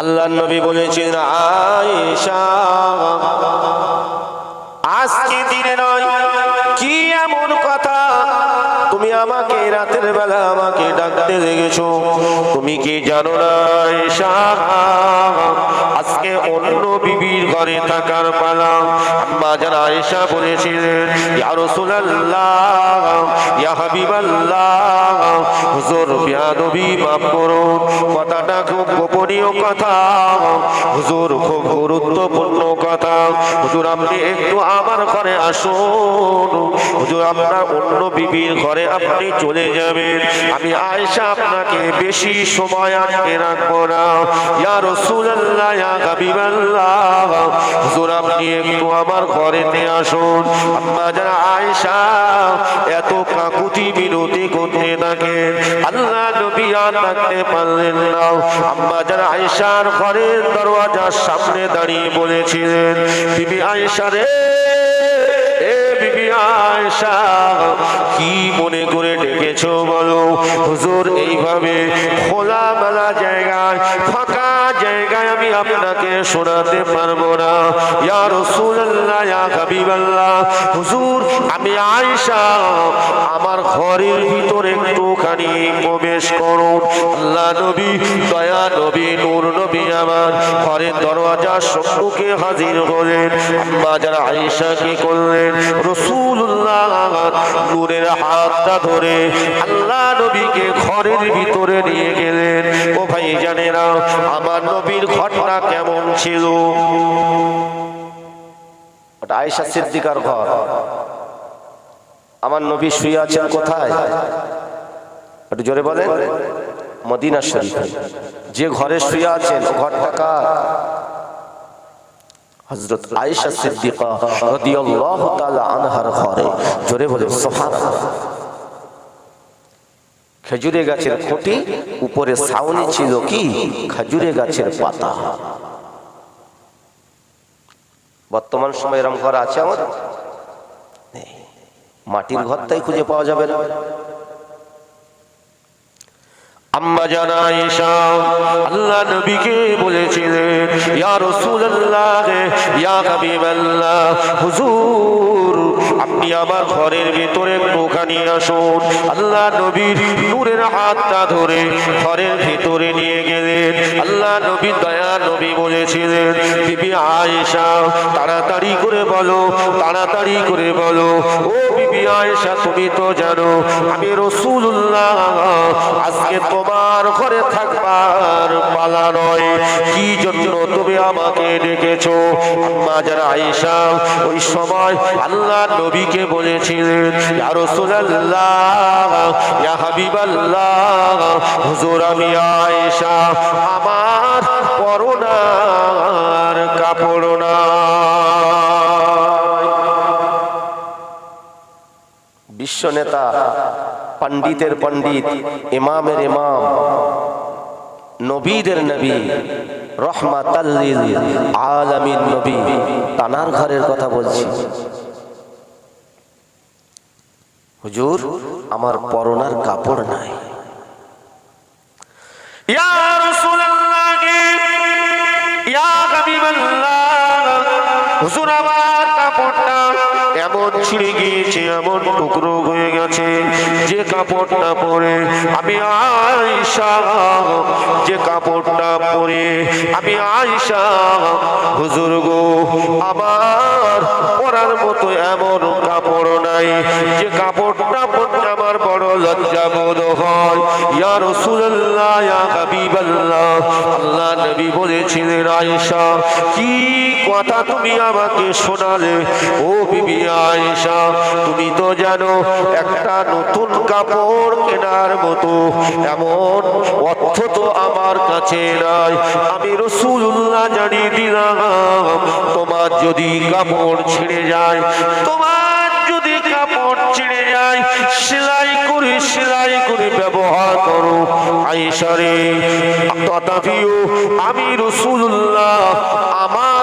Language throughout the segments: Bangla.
আল্লাহ নবী বলেছেন, আয়েশা, আজকে দিনে নয়, কি এমন কথা? তুমি আমাকে রাতের বেলা আমাকে ডাকতে লেগেছো। তুমি কি জানো না আজকে অন্য বিবির ঘরে থাকার পালা। আম্মা যেন আয়েশা বলেছিলেন, ইয়া রাসূলুল্লাহ, ইয়া হাবিবাল্লাহ। হুজুর বিয়াদবি মাফ করুন, কথাটা খুব গোপনীয় কথা। হুজুর, খুব গুরুত্বপূর্ণ কথা। হুজুর, আপনি একটু আমার ঘরে আসুন। হুজুর, আপনার অন্য বিবির ঘরে আপনি চলে যাবেন। আমি আয়েশা আপনাকে বেশি সময় আটকে রাখব না। ইয়া রাসূলুল্লাহ, ইয়া হুজুর, আপনি একটু আমার ঘরেতে আসুন। আম্মা যারা আয়েশা, এত কাকুতি বিনতি থাকেন আল্লাহ নবী আর থাকতে পারলেন না আম্মা যারা আয়েশার ঘরের দরওয়াজার সামনে দাঁড়িয়ে বলেছিলেন, বিবি আয়েশা রে, এ বিবি আয়েশা, কি মনে করে ডেকেছো বলো। হুজুর, এইভাবে খোলা মেলা জায়গায়, ফাঁকা জায়গায় আমি আপনাকে শোনাতে পারব না। ইয়া রাসূলুল্লাহ, ইয়া হাবিবাল্লাহ, হুজুর, আমি আয়েশা, আমার ঘরের ভিতরে একটুখানি প্রবেশ করুন আল্লাহ নবী, দয়া নবী, নূর নবী আমার ঘরের দরওয়াজার সম্মুখে হাজির হলেন। আম্মা যারা আয়েশা কি করলেন রসুল্লাহ নূরের হাতটা ধরে আল্লাহ নবীকে ঘরের ভিতরে নিয়ে গেলেন। ও ভাই জানেরা আমার নবীর ঘরটা কেমন ছিল? ওটা সিদ্দিকার ঘর। আমার নবী শুয়ে আছেন কোথায়? জোরে বলেন। মদিনা শরীফ। যে ঘরে শুয়ে আছেন, ও ঘরটা কার? হযরত আয়েশা সিদ্দিকা আনহার ঘরে। জোরে বলে সুবহানাল্লাহ। খেজুরে গাছের খুঁটি, উপরে সাউনি ছিল কি? খেজুরে গাছের পাতা। বর্তমান সময় এরম ঘর আছে আমার। মাটির ঘরটাই খুঁজে পাওয়া যাবে না। আম্মা জানা আয়েশা আল্লাহ নবীকে বলেছিলেন, ইয়া রাসূলুল্লাহ, ইয়া হাবিবাল্লাহ, হুজুর আপনি আমার ঘরের ভিতরে একটুখানি আসুন। আল্লাহ নবীর নূরের হাতটা ধরে ঘরের ভিতরে নিয়ে গেলেন। আল্লাহ নবী দয়া নবী বলেছিলেন, বিবি আয়েশা, তাড়াতাড়ি করে বলো, তাড়াতাড়ি করে বলো। ও বিবি আয়েশা, তুমি তো জানো, আমি রসুল্লাহ আজকে তোমার ঘরে থাকবার পালা নয়। কি জন্য তুমি আমাকে ডেকেছো? মা যারা আয়েশা, ওই সময় আল্লাহ নবীকে বলেছিলেন হুজুর আমি আয়েশা, আমার পরনার কাপড় না বিশ্ব নেতা পণ্ডিতের পণ্ডিত, ইমামের ইমাম, নবীদের নবী, রহমাতাল্লিল আলামিন নবী, তানার ঘরের কথা বলছি। হুজুর আমার পরনার কাপড় নাই। ইয়া হুজুর আমার কাপড়টা এমন ছিঁড়ে গিয়েছে, এমন টুকরো হয়ে গেছে যে কাপড়টা পরে আমি আয়সা যে কাপড়টা পরে আমি আয়সা হুজুর গো, আমার পরার মতো এমন কাপড় নাই যে কাপড়টা পরতে আমার বড় লজ্জা বোধ হয়। আল্লাহ নবী বলেছিলেন, আয়েশা, কি কথা তুমি আমাকে শোনালে? ও বিবি আয়েশা, তুমি তো জানো একটা নতুন কাপড় কেনার মতো। এমন অর্থ তো আমার কাছে নাই। আমি রসুল্লাহ দিলাম, তোমার যদি কাপড় ছিঁড়ে যায়, তোমার যদি কাপড় ছিঁড়ে যায়, সেলাই করে সেলাই করে ব্যবহার করো। আইসারে তথাপিও আমি রসুল্লাহ আমার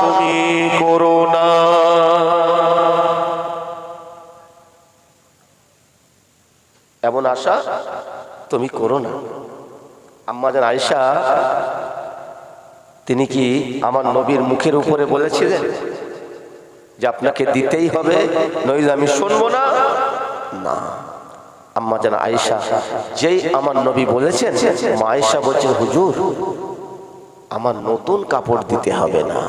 তুমি করো না। এমন আশা তুমি করো না। জান আয়সা তিনি কি আমার নবীর মুখের উপরে বলেছিলেন যে আপনাকে দিতেই হবে, নইলে আমি শুনব না? না। আম্মা যেন আয়েশা, যেই আমার নবী বলেছেন, মা আয়েশা বলছেন, হুজুর আমার নতুন কাপড় দিতে হবে না।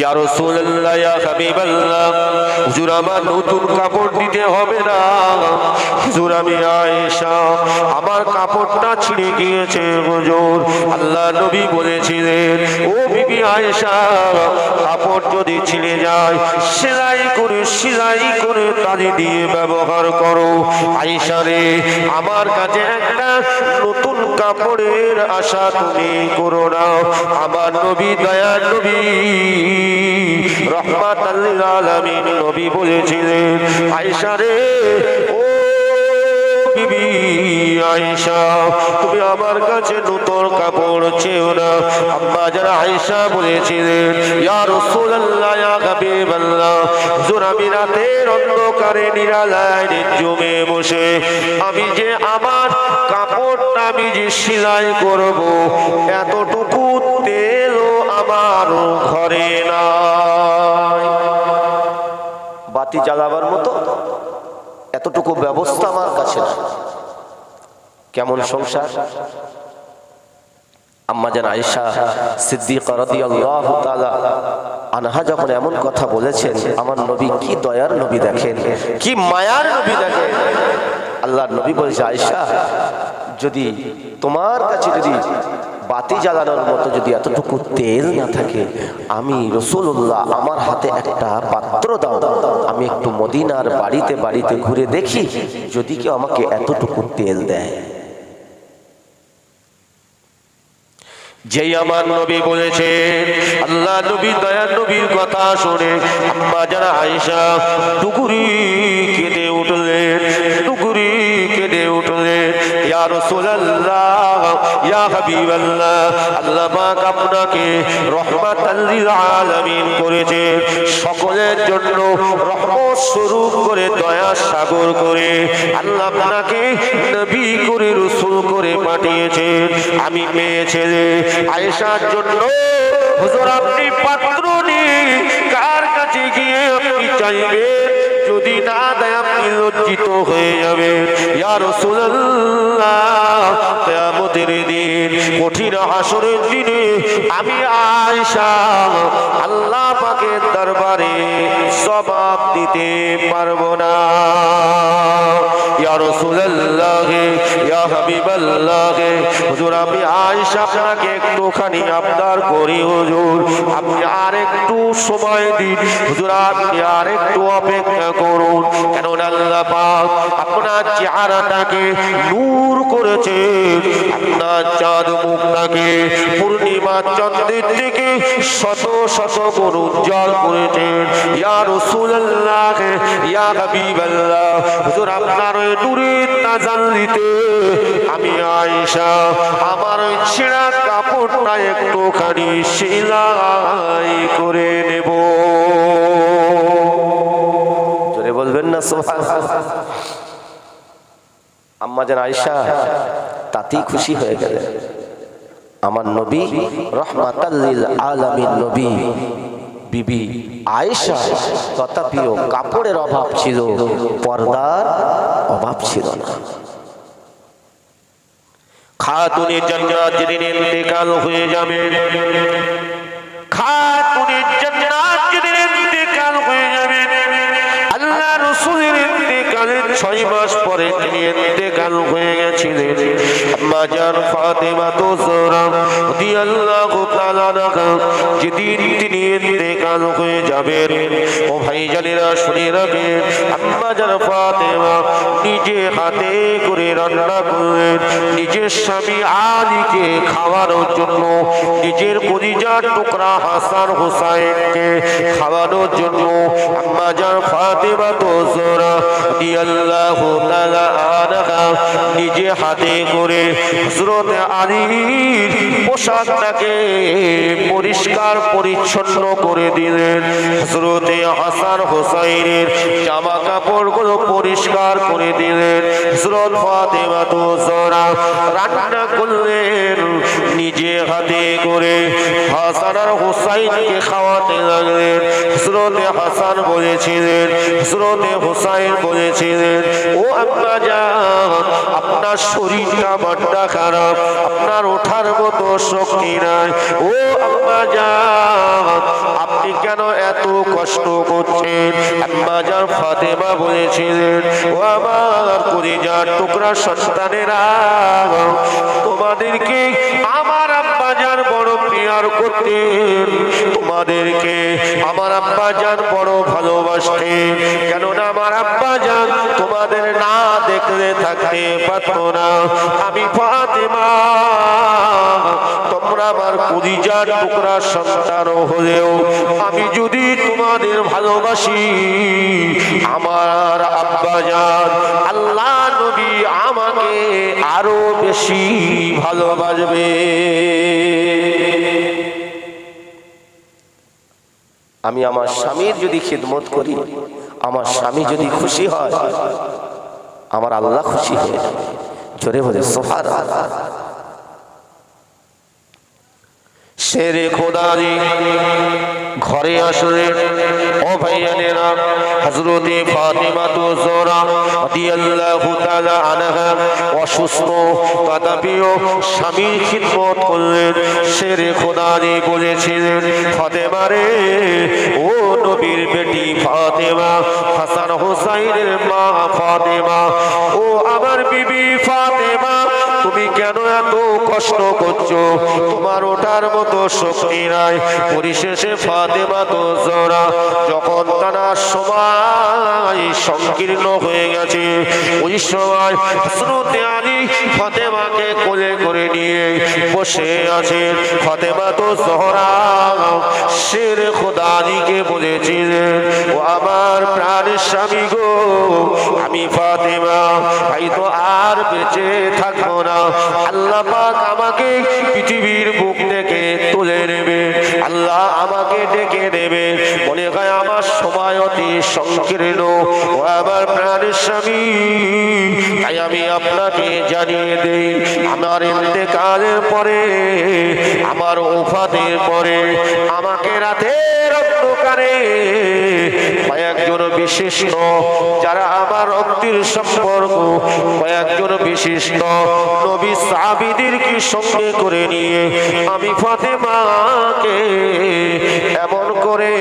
ইয়া রাসূলুল্লাহ, ইয়া হাবিবাল্লাহ, হুজুর, আমার নতুন কাপড় দিতে হবে না। হুজুর, আমি আয়েশা, আমার কাপড়টা ছিঁড়ে গিয়েছে, হুজুর। আল্লাহ নবী বলেছিলেন, ও বিবি আয়েশা, কাপড় যদি ছিঁড়ে যায়, সেলাই করে সেলাই করে তালি দিয়ে ব্যবহার করো। আয়েশা রে, আমার কাছে একটা নতুন কাপড়ের আশা তুমি করো না। আমার নবী দয়া নবী। অন্ধকারে জমে বসে আমি যে আমার কাপড়টা আমি যে সেলাই করব এতটুকু তেলও আমার ঘরে নাই। বাতি জ্বালাবার মতো এতটুকু ব্যবস্থা আমার কাছে কেমন সংসার? আম্মা যেন আয়েশা সিদ্দিকা রাদিয়াল্লাহু আনহা যখন এমন কথা বলেছেন, আমার নবী কি দয়ার নবী দেখেন, কি মায়ার নবী দেখেন। আল্লাহর নবী বলেছে, আয়েশা, যদি তোমার কাছে যদি বাতি জ্বালানোর মতো যদি এতটুকু তেল না থাকে, আমি রসুল্লাহ আমার হাতে একটা পাত্র দাও। আমি একটু মদিনার বাড়িতে বাড়িতে ঘুরে দেখি, যদি কেউ আমাকে এতটুকু তেল দেয়। যেই আমার নবী বলেছে, আল্লাহ নবী দয়া নবীর কথা শুনে আম্মা যারা আয়েশা, টুকুরি কেঁদে আমি মেয়ে ছেলে, আয়েশার জন্য হুজুর আপনি পাত্র নিয়ে কার কাছে গিয়ে আপনি চাইবেন? যদি না দেয়, আপনি লজ্জিত হয়ে যাবে ইয়া রাসূলুল্লাহ দিন কঠিন হাসরের দিনে আমি আয়সা আল্লাহ পাকের দরবারে জবাব দিতে পারব না। আমি একটুখানি করি আর একটু সময় করুন। কেন আল্লাহ আপনার নূর করেছে। আপনার চাঁদ মুখটাকে পূর্ণিমা চন্দ্রের থেকে শত শত গুণ উজ্জ্বল করেছেন আমি আমার একটুখানি করে বলবেন না আম্মা যেন আয়েশা, তাতেই খুশি হয়ে গেলেন। আমার নবী রহমাতাল্লিল আলামিন নবী। বিবি আয়েশা তথাপিও কাপড়ের অভাব ছিল, পর্দার অভাব ছিল না। খাতুনের জান্নাত যেদিন ইন্তেকাল হয়ে যাবে, খাতুনের জান্নাত ছয় মাস পরে তিনি ইন্তেকাল হয়ে গেছিলেন মাজার ফাতেমা তো জোরাম রাদিয়াল্লাহু তাআলা যেদিন তিনি ইন্তেকাল হয়ে যাবেন। ও ভাইজানেরা শুনে রাখবেন আম্মা ফাতেমা নিজে হাতে করে রান্না করলেন নিজের স্বামী আলীকে খাওয়ানোর জন্য, নিজের কলিজার টুকরা হাসান হোসাইনকে খাওয়ানোর জন্য, আম্মা জান ফাতেমা তো জোরা রাদিয়াল্লাহু তাআলা আনহা নিজে হাতে করে হজরত আলীর পোশাকটাকে পরিষ্কার পরিচ্ছন্ন করে দিলেন। হজরতে হাসান হোসাইনের জামা কাপড়গুলো পরিষ্কার করে দিলেন। হজরত ফাতেমা তো রান্না করলেন। নিজে হাতে করে হাসান আর হোসাইনকে খাওয়াতে লাগলেন। হজরতে হাসান বলেছিলেন হজরতে হোসাইন বলেছিলেন, ও আম্মা যান আপনার শরীরটা বড্ডা খারাপ, আপনার ওঠার মতো শক্তি নাই। ও আম্মা যান আপনি কেন এত কষ্ট করছেন? আম্মা যান ফাতেমা বলেছিলেন, ও আমার কলিজার টুকরা সন্তানেরা, তোমাদেরকে আমার আব্বা যান বড় প্রিয়ার করতেন। তোমাদেরকে আমার আব্বা যান বড় ভালোবাসতেন। কেননা আমার আব্বা যান তোমাদের না দেখলে থাকতে পারতো না। আমি ফাতেমা। তোমরা আমার কুদিজার টুকরা সন্তান হলেও আমি যদি তোমাদের ভালোবাসি, আমার আব্বা যান আল্লাহ নবী আমাকে আরও বেশি ভালোবাসবে। আমি আমার স্বামীর যদি খিদমত করি, আমার স্বামী যদি খুশি হয়, আমার আল্লাহ খুশি হয়ে জোরে বলে সোফার শেরে খোদারি ঘরে আসলে ও ভাইয়ানেরা হযরতে ফাতিমা তো জোরা রাদিয়াল্লাহু তাআলা আনহা অসুস্থ, তথাপিও স্বামীর খিদমত করলেন। শেরে খোদারি বলেছিলেন, ফাতেমা রে, ও নবীর বেটি ফাতেমা, হাসান হোসাইনের মা ফাতেমা কষ্ট করছ? তোমার ওটার মতো শক্তি নাই। পরিশেষে ফাতেমা তো জোরা যখন তারা সময় সংকীর্ণ হয়ে গেছে। ওই সময় আলী ফাতেমাকে কোলে করে নিয়ে বসে আছে ফাতেমা তো সহরা। শের খোদানিকে বলেছিলেন, ও আমার প্রাণের স্বামী গো, আমি ফাতেমা, ভাই তো আর বেঁচে থাকব না। আল্লাহ আমাকে পৃথিবীর বুক থেকে আল্লাহ আমাকে ডেকে দেবে। মনে হয় আমার সময় অতি সংকীর্ণ ও আমার প্রাণের স্বামী। তাই আমি আপনাকে জানিয়ে দেই, আমার ইন্তেকালের পরে, আমার ওফাতের পরে, আমাকে রাতের অন্ধকারে কয়েকজন বিশিষ্ট, যারা আমার রক্তের সম্পর্ক, কয়েকজন বিশিষ্ট নবী সাবিদেরকে সঙ্গে করে নিয়ে আমি ফাতেমাকে এমন করে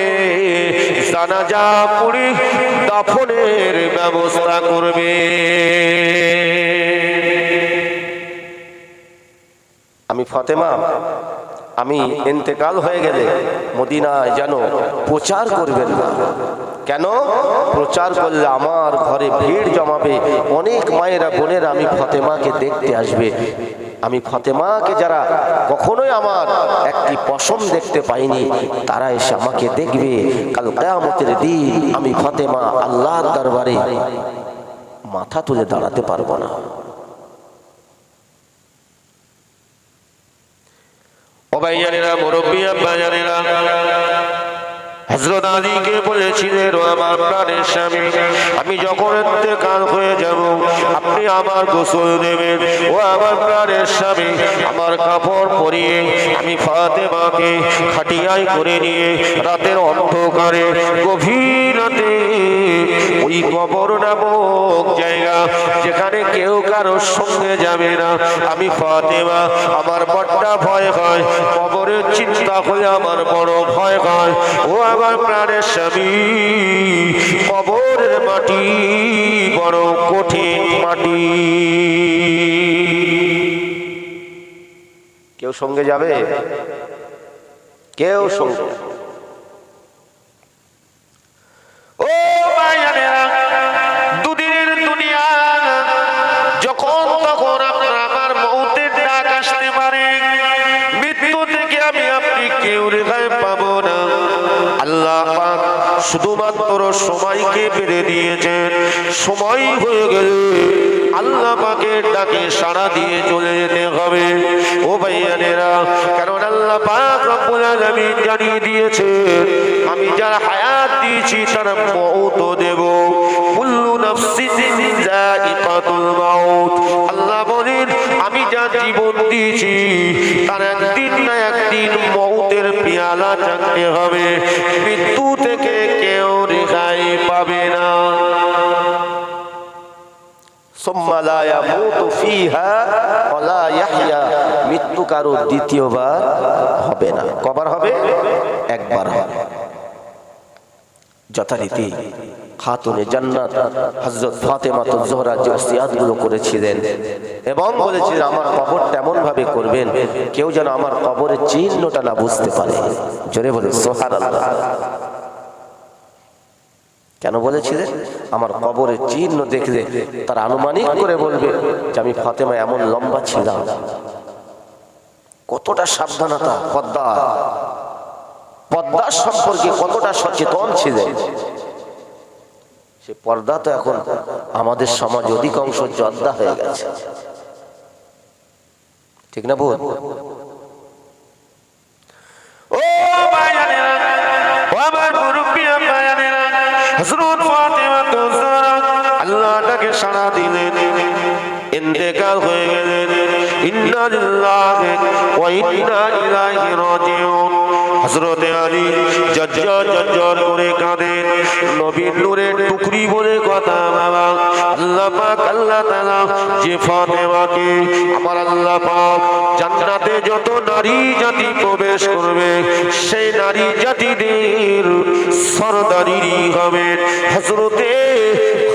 জানাজা পুরি দাফনের ব্যবস্থা করবে। আমি ফাতেমা আমি ইন্তেকাল হয়ে গেলে মদিনায় যেন প্রচার করবেন না। কেন? প্রচার করলে আমার ঘরে ভিড় জমাবে। অনেক মায়েরা, বোনেরা আমি ফতেমাকে দেখতে আসবে। আমি ফতেমাকে যারা কখনোই আমার একটি পশম দেখতে পাইনি, তারা এসে আমাকে দেখবে। কাল কেয়ামতের দিন আমি ফতেমা আল্লাহর দরবারে মাথা তুলে দাঁড়াতে পারব না। আলীকে বলেছিলেন আমি যখন কাল হয়ে যাব, আপনি আমার গোসল দেবেন ও আমার প্রাণের স্বামী, আমার কাপড় পরিয়ে আমি ফাতেমাকে খাটিয়ায় করে নিয়ে রাতের অন্ধকারে গভীর রাতে ওই কবর নামক জায়গা। যেখানে কেউ কারোর সঙ্গে যাবে না। আমি ফাতেমা, আমার বড্ডা ভয় হয়। কবরের চিন্তা হলে আমার বড় ভয় হয়। ও আমার প্রাণের স্বামী, কবরের মাটি বড় কঠিন মাটি। কেউ সঙ্গে যাবে? কেউ সঙ্গে ও সময়কে বেড়ে দিয়েছেন সময় হয়ে গেলে আল্লাহ পাকের ডাকে সাড়া দিয়ে চলে যেতে হবে। ও ভাইয়ানেরা, কারণ আল্লাহ পাক রব্বুল আলামিন জানিয়ে দিয়েছে আমি যারা হায়াত দিয়েছি তারা মৌত দেব। কুল্লু নাফসিন মাউত। আল্লাহ বলেন, আমি যা জীবন দিয়েছি, তার একদিন না একদিন মৌতের পেয়ালা চাকতে হবে। মৃত্যু থেকে মৃত্যু কারও দ্বিতীয়বার হবে না। কবার হবে? একবার হবে। যথারীতি খাতুনে জান্নাত হযরত ফাতেমা তো জোহরা যে ওসিয়াতগুলো করেছিলেন এবং বলেছিলেন, আমার কবর তেমন ভাবে করবেন, কেউ যেন আমার কবরের চিহ্নটা না বুঝতে পারে। জোরে বলে সুবহানাল্লাহ। কেন বলেছিলেন আমার কবরের চিহ্ন দেখলে তার আনুমানিক করে বলবে যে আমি ফাতেমা এমন লম্বা ছিলাম। কতটা সাবধানতা, পদ্মা। পদ্মার সম্পর্কে কতটা সচেতন ছিলেন? সে পর্দা তো এখন আমাদের সমাজ অধিকাংশ জর্দা হয়ে গেছে। ঠিক না বোধ হযরত ফাতেমা তো জাহরা আল্লাহটাকে সারা দিলেন। ইন্তেকাল হয়ে গেলেন। ইন্না লিল্লাহি ওয়া ইন্না ইলাইহি রাজিউন। হযরত আলী জজ্জর জজ্জর করে কাঁদেন। নবীর নূরের টুকরি বলে কথা, বাবা। আল্লাহ পাক, আল্লাহ তাআলা যে ফাতেমাকে, আমার আল্লাহ পাক জান্নাতে যত নারী জাতি প্রবেশ করবে, সেই নারী জাতিদের সরদারিরই হবে হযরতে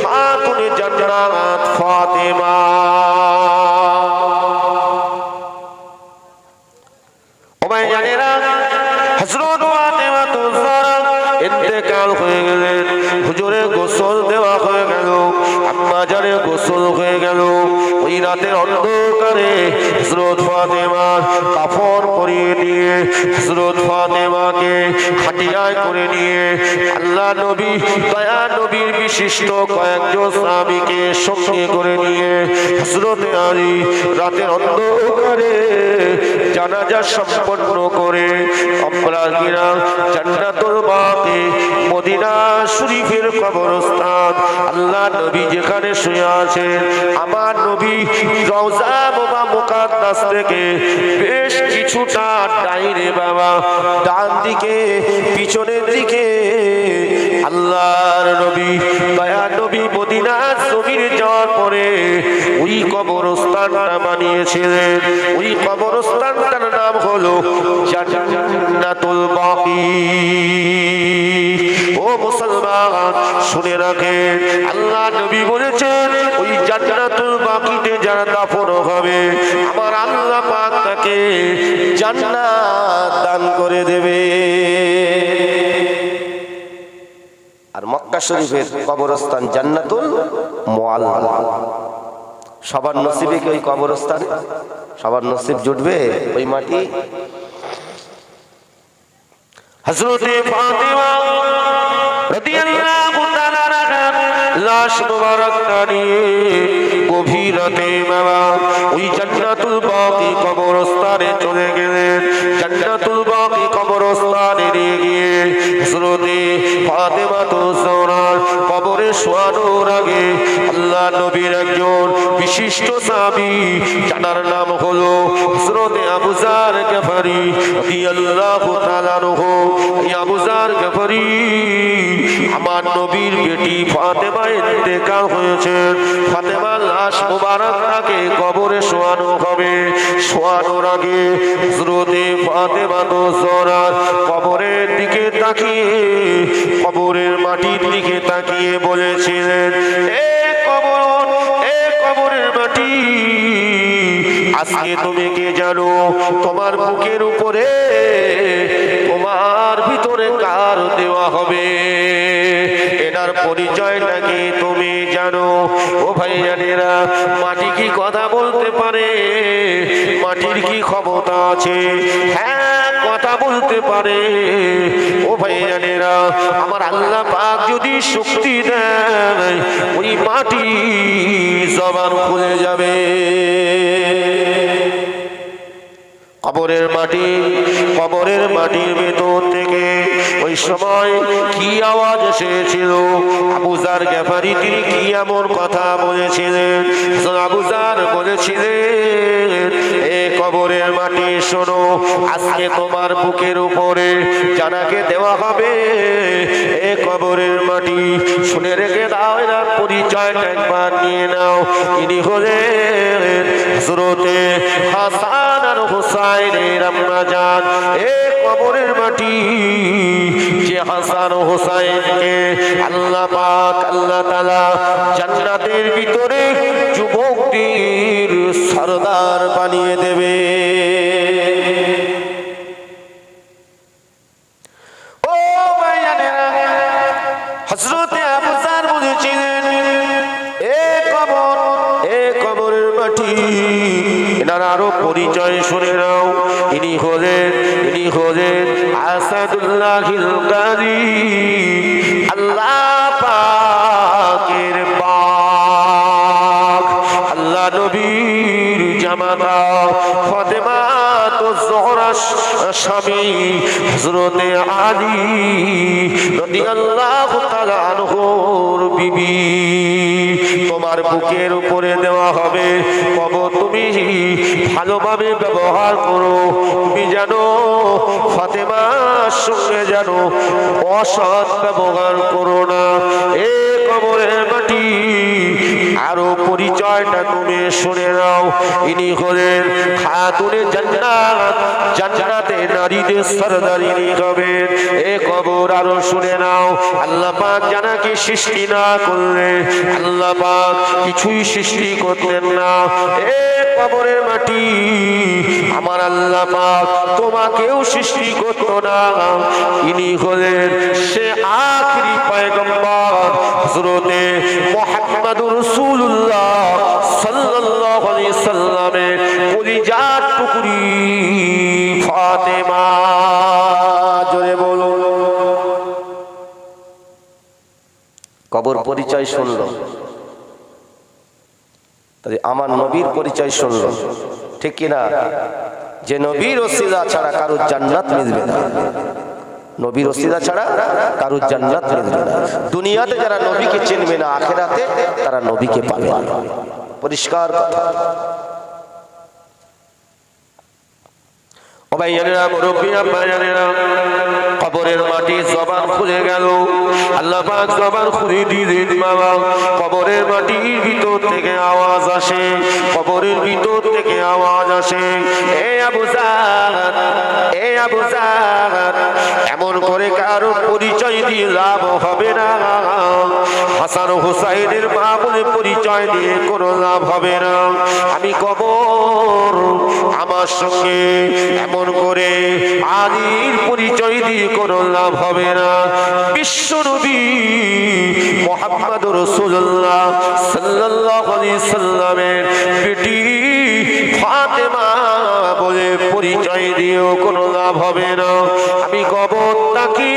খাতুনে জান্নাত ফাতেমা। হযরত ফাতেমা ওই রাতের অন্ধকারে হযরত ফাতেমার কাফন পরিয়ে দিয়ে হযরত ফাতেমাকে খাটিয়ায় করে নিয়ে আল্লাহ নবী দয়া নবীর বিশিষ্ট কয়েকজন স্বামীকে সঙ্গে করে নিয়ে হযরত আলী রাতের অন্ধকারে জানাজা সম্পন্ন করে অপরাধীরা জান্নাতুল বাকি মদিনা শরীফের কবরস্থান। আল্লাহ নবী যেখানে শুয়ে আছেন, আমার নবী রওজা বাবা মুকাদ্দাস থেকে বেশ কিছুটা ডাইনে বাবা ডান দিকে, পিছনের দিকে আল্লাহর নবী, দয়া নবী মদিনা জমির যাওয়ার পরে ওই কবরস্থানটা বানিয়েছিলেন। ওই কবরস্থানটার নাম হলো জান্নাতুল বাকি। মুসলমান, শুনে রাখেন আল্লাহ নবী বলেছেন, ওই জান্নাতুল বাকিতে যারা দাফন হবে, আমার আল্লাহ পাক তাকে জান্নাত দান করে দেবে। আর মক্কা শরীফের কবরস্থান জান্নাতুল মোয়াল্লা। সবার নসিবে কি ওই কবরস্থান? সবার নসিব জুটবে ওই মাটি? হযরতে ফাতিমা রাদিয়াল্লাহু গভীর রাতে কবরস্থানে চলে গেলেন। কবরস্থানে নিয়ে গিয়ে হযরতে কবরে শোয়ানোর আগে আল্লাহ বিশিষ্ট সাহাবী, যার নাম হলো হযরতে আবু জার গফারি রাদিয়াল্লাহু তাআলা আনহু। এই আবু আমার নবীর বেটি ফাতেমা ইন্তেকাল হয়েছে। ফাতেমা লাশ মুবারকটাকে কবরে শোয়ানো হবে। শোয়ানোর আগে হযরতে ফাতেমা তো জোহরা কবরের দিকে তাকিয়ে, কবরের মাটির দিকে তাকিয়ে বলেছিলেন, এ কবর, এ কবরের মাটি, আজকে তুমি কে জানো? তোমার বুকের উপরে তোমার ভিতরে কার দেওয়া হবে? এটার পরিচয়টা কি তুমি জানো ও ভাইয়ানেরা মাটি কি কথা বলতে পারে? মাটির কি ক্ষমতা আছে? হ্যাঁ কথা বলতে পারে। ও ভাইয়ানেরা আমার আল্লাহ পাক যদি শক্তি দেয় ওই মাটি জবান খুলে যাবে। কবরের মাটি, কবরের মাটির ভেতর থেকে ওই সময় কি আওয়াজ এসেছিল? আবুজার গ্যাফারি তিনি কি এমন কথা বলেছিলেন? আবুজার বলেছিলেন কবরের মাটি শোনো, আজকে তোমার বুকের উপরে জানাকে দেওয়া হবে। এ কবরের মাটি, শুনে রেখে দাও এরা পরিচয়টা একবার নিয়ে নাও। ইনি হলেন হজরতে হাসান আর হুসাইনের আম্মা জান এ কবরের মাটি, যে হাসান হুসাইনকে আল্লাহ পাক, আল্লাহ তাআলা জান্নাতের ভিতরে সরদার বানিয়ে দেবে। ও বলেছিলেন এ কবর, এ কবরের মাটি। এনার আরও পরিচয় শুনে নাও। ইনি হলেন ইনি হলেন আসাদুল্লাহিল গাজী। আল্লাহ জামাতা তো জোহরা স্বামী বিবি। তোমার বুকের উপরে দেওয়া হবে কব তুমি ভালোভাবে ব্যবহার করো। তুমি জানো ফাতেমার সঙ্গে জানো অসৎ ব্যবহার করো না। এ কবরের মাটি আরও পরিচয়টা তুমি শুনে নাও। ইনি হলেন খাতুনে জান্নাত। জান্নাতে নারীদের সরদার ইনি হবেন। এ কবর আরও শুনে নাও। আল্লাহ পাক জানা কি সৃষ্টি না করলে আল্লাহ পাক কিছুই সৃষ্টি করতেন না। এ কবরের মাটি আমার আল্লাহ পাক তোমাকেও সৃষ্টি করতো না। ইনি হলেন সে আখরি পয়গম্বর, হযরতে মুহাম্মদুর রাসূলুল্লাহ সাল্লাল্লাহু আলাইহি সাল্লামের কলিজার টুকরি ফাতেমা। জোরে বলো কবর পরিচয় শুনলো। তাহলে আমার নবীর পরিচয় শুনলো। ঠিক কিনা? যে নবীর ওসিলা ছাড়া কারুর জান্নাত মিলবে না। নবীর ওসিলা ছাড়া কারুর জান্নাত মিলবে না। দুনিয়াতে যারা নবীকে চিনবে না, আখেরাতে তারা নবীকে পাবে পরিষ্কার কথা। কবরের মাটি জবান খুলে গেল। বাবা, কবরের মাটির ভিতর থেকে আওয়াজ আসে, কবরের ভিতর থেকে আওয়াজ আসে। এ আবু এমন করে কারও পরিচয় দিয়ে লাভ হবে না। হাসান হুসাইনের মা বলে পরিচয় দিয়ে কোনো লাভ হবে না। আমি কবর আমার সঙ্গে এমন করে আদির পরিচয় দিয়ে কোনো লাভ হবে না। বিশ্ব নবী মোহাম্মদ রসুল্লাহ সাল্লাল্লাহু আলাইহি সাল্লামের বেটি বলে পরিচয় দিয়েও কোনো লাভ হবে না। আমি কবর তাকি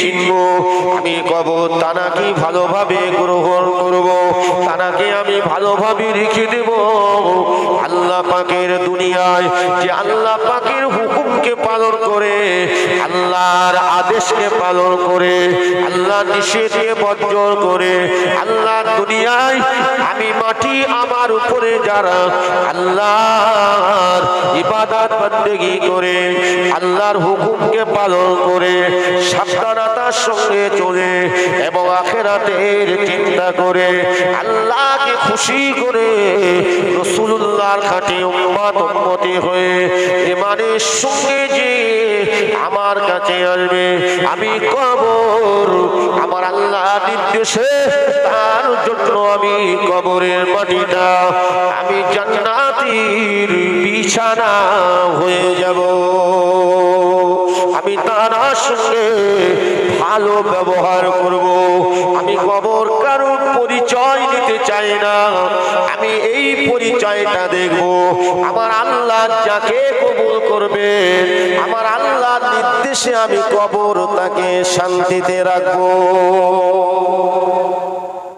চিনব, আমি কবর তানাকে ভালোভাবে গ্রহণ করব। তানাকে আমি ভালোভাবে রেখে দেব। আল্লাহ পাকের দুনিয়ায় যে আল্লাহ পাকের হুকুমকে পালন করে আল্লাহর আদেশকে পালন করে, আল্লাহ নিষেধকে বর্জন করে, আল্লাহ দুনিয়ায় আমি মাটি আমার উপরে যারা আল্লাহর ইবাদত বন্দেগি করে, আল্লাহর হুকুমকে পালন করে, সাবধানতার সঙ্গে চলে এবং আখেরাতের চিন্তা করে, আল্লাহকে খুশি করে রসুল্লাহর খাটে উম্মত উম্মতি হয়ে ইমানের সঙ্গে যে আমার কাছে আসবে। আমি কবর, আমার আল্লাহ নির্দেশে তার জন্য আমি কবরের মাটিটা, আমি জান্নাতির বিছানা হয়ে যাব। আমি তার সঙ্গে ভালো ব্যবহার করব। আমি কবর কারোর পরিচয় নিতে চাই না। আমি এই পরিচয়টা দেখব। আমার আল্লাহ যাকে কবুল করবে আমার নির্দেশে আমি কবর তাকে শান্তিতে রাখব।